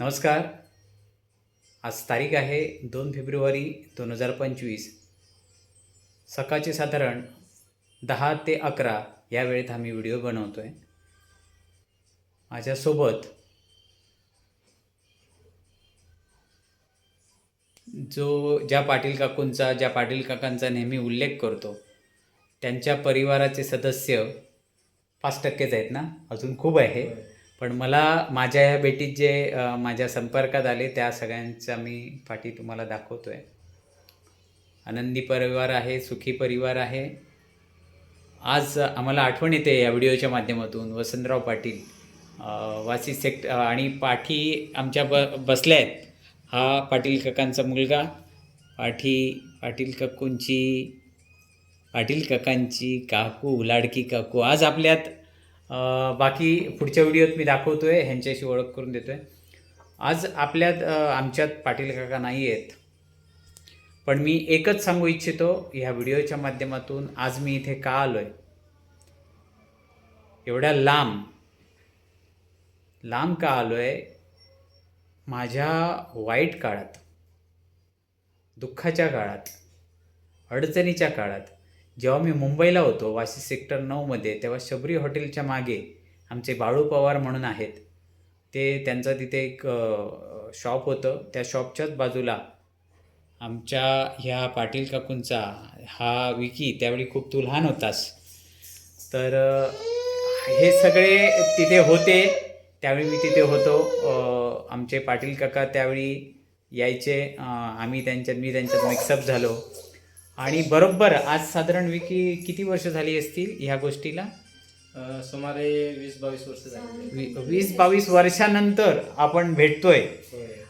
नमस्कार. आज तारीख आहे दोन फेब्रुवारी दोन हजार पंचवीस. सकाळचे साधारण दहा ते अकरा या वेळेत आम्ही व्हिडिओ बनवतो आहे माझ्यासोबत जो ज्या पाटील काकूंचा ज्या पाटील काकांचा नेहमी उल्लेख करतो त्यांच्या परिवाराचे सदस्य पाच टक्केच आहेत ना? अजून खूप आहे. पण मला माझ्या ह्या भेटीत जे माझ्या संपर्कात आले त्या सगळ्यांचा मी पाठी तुम्हाला दाखवतो आहे आनंदी परिवार आहे सुखी परिवार आहे. आज आम्हाला आठवण येते या व्हिडिओच्या माध्यमातून. वसंतराव पाटील वासी सेक्ट आणि पाठी आमच्या ब बसल्या आहेत. हा पाटील काकांचा मुलगा पाठी पाटील काकूंची पाटील काकांची काकू लाडकी काकू. आज आपल्यात बाकी पुढच्या व्हिडिओत मी दाखवतो आहे ह्यांच्याशी ओळख करून देतो आहे आज आपल्यात आमच्यात पाटील काका नाही आहेत पण मी एकच सांगू इच्छितो ह्या व्हिडिओच्या माध्यमातून आज मी इथे का आलो आहे एवढ्या लांब लांब का आलो आहे माझ्या वाईट काळात दुःखाच्या काळात अडचणीच्या काळात जेव्हा मी मुंबईला होतो वाशी सेक्टर नऊमध्ये तेव्हा शबरी हॉटेलच्या मागे आमचे बाळू पवार म्हणून आहेत. ते त्यांचं तिथे एक शॉप होतं. त्या शॉपच्याच बाजूला आमच्या ह्या पाटील काकूंचा हा विकी त्यावेळी खूप तू लहान होतास. तर हे सगळे तिथे होते. त्यावेळी मी तिथे होतो. आमचे पाटील काका त्यावेळी यायचे. आम्ही त्यांच्यात मी त्यांच्यात मिक्सअप झालो. आणि बरोबर आज साधारण विकी किती वर्ष झाली असतील ह्या गोष्टीला? अ, सुमारे वीस बावीस वर्ष झाली. वी- वीस बावीस वर्षानंतर आपण भेटतोय.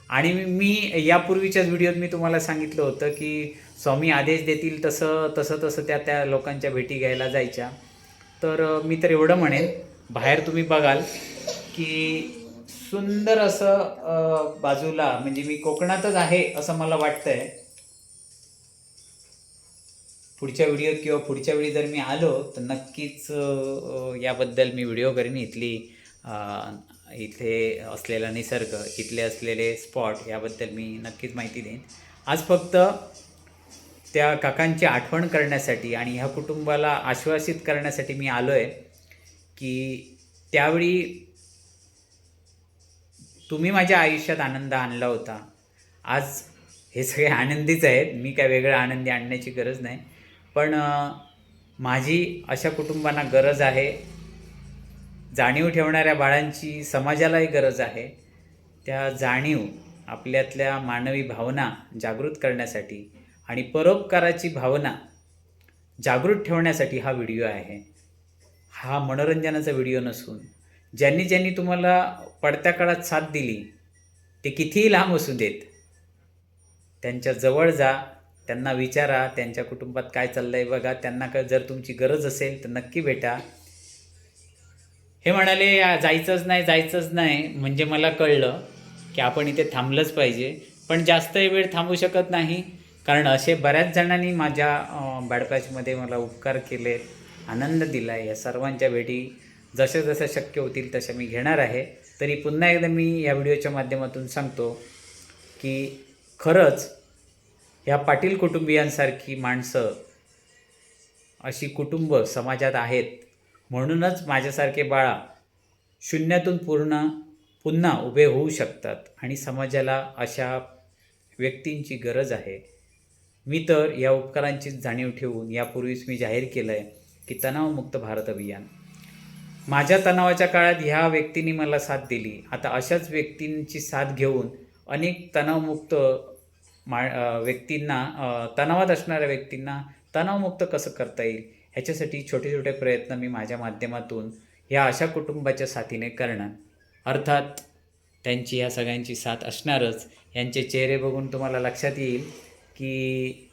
आणि मी- मी यापूर्वीच्याच व्हिडिओत मी तुम्हाला सांगितलं होतं की स्वामी आदेश देतील तसं तसं तसं त्या त्या लोकांच्या भेटी घ्यायला जायच्या. तर अ, मी तर एवढं म्हणेन बाहेर तुम्ही बघाल की सुंदर असं अ, बाजूला म्हणजे मी कोकणातच आहे असं मला वाटतंय. पुढच्या व्हिडिओ किंवा पुढच्या वेळी जर मी आलो तर नक्कीच याबद्दल मी व्हिडिओ करीन. इथली इथे असलेला निसर्ग इथले असलेले स्पॉट याबद्दल मी नक्कीच माहिती देईन. आज फक्त त्या काकांची आठवण करण्यासाठी आणि ह्या कुटुंबाला आश्वासित करण्यासाठी मी आलो आहे की त्यावेळी तुम्ही माझ्या आयुष्यात आनंद आणला होता. आज हे सगळे आनंदीच आहेत. मी काय वेगळं आनंदी आणण्याची गरज नाही. पण माझी अशा कुटुंबांना गरज आहे. जाणीव ठेवणाऱ्या बाळांची समाजालाही गरज आहे. त्या जाणीव आपल्यातल्या मानवी भावना जागृत करण्यासाठी आणि परोपकाराची भावना जागृत ठेवण्यासाठी हा व्हिडिओ आहे. हा मनोरंजनाचा व्हिडिओ नसून ज्यांनी ज्यांनी तुम्हाला पडत्या काळात साथ दिली ते कितीही लांब असू देत त्यांच्या जवळ जा त्यांना विचारा त्यांच्या कुटुंबात काय चाललं आहे बघा त्यांना काय जर तुमची गरज असेल तर नक्की भेटा. हे म्हणाले "या, जायचंच नाही जायचंच नाही. म्हणजे मला कळलं की आपण इथे थांबलंच पाहिजे. पण जास्तही वेळ थांबू शकत नाही कारण असे बऱ्याच जणांनी माझ्या बॅडपॅचमध्ये मला उपकार केले आनंद दिला आहे या सर्वांच्या भेटी जशा जशा शक्य होतील तशा मी घेणार आहे. तरी पुन्हा एकदा मी या व्हिडिओच्या माध्यमातून सांगतो की खरंच ह्या पाटील कुटुंबियांसारखी माणसं अशी कुटुंब समाजात आहेत. म्हणूनच माझ्यासारखे बाळा शून्यातून पूर्ण पुन्हा उभे होऊ शकतात आणि समाजाला अशा व्यक्तींची गरज आहे. मी तर या उपकारांचीच जाणीव ठेवून यापूर्वीच मी जाहीर केलं आहे की तणावमुक्त भारत अभियान. माझ्या तणावाच्या काळात ह्या व्यक्तींनी मला साथ दिली. आता अशाच व्यक्तींची साथ घेऊन अनेक तणावमुक्त मा व्यक्तींना तणावात असणाऱ्या व्यक्तींना तणावमुक्त कसं करता येईल ह्याच्यासाठी छोटे छोटे प्रयत्न मी माझ्या माध्यमातून या अशा कुटुंबाच्या साथीने करणार. अर्थात त्यांची ह्या सगळ्यांची साथ असणारच. यांचे चेहरे बघून तुम्हाला लक्षात येईल की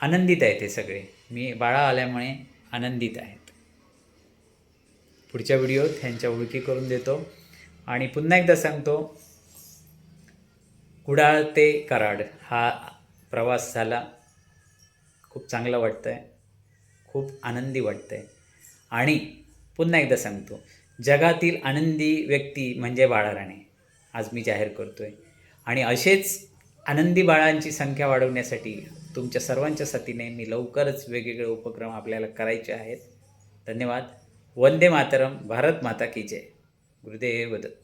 आनंदित आहेत ते सगळे. मी बाळा आल्यामुळे आनंदित आहेत. पुढच्या व्हिडिओत ह्यांच्या ओळखी करून देतो आणि पुन्हा एकदा सांगतो कुडाळ ते कराड हा प्रवास झाला. खूप चांगलं वाटतं आहे खूप आनंदी वाटतं आहे आणि पुन्हा एकदा सांगतो जगातील आनंदी व्यक्ती म्हणजे बाळाराणे. आज मी जाहीर करतो आहे आणि असेच आनंदी बाळांची संख्या वाढवण्यासाठी तुमच्या सर्वांच्या साथीने मी लवकरच वेगवेगळे उपक्रम आपल्याला करायचे आहेत. धन्यवाद. वंदे मातरम. भारत माता की जय. गुरुदेव दत्त.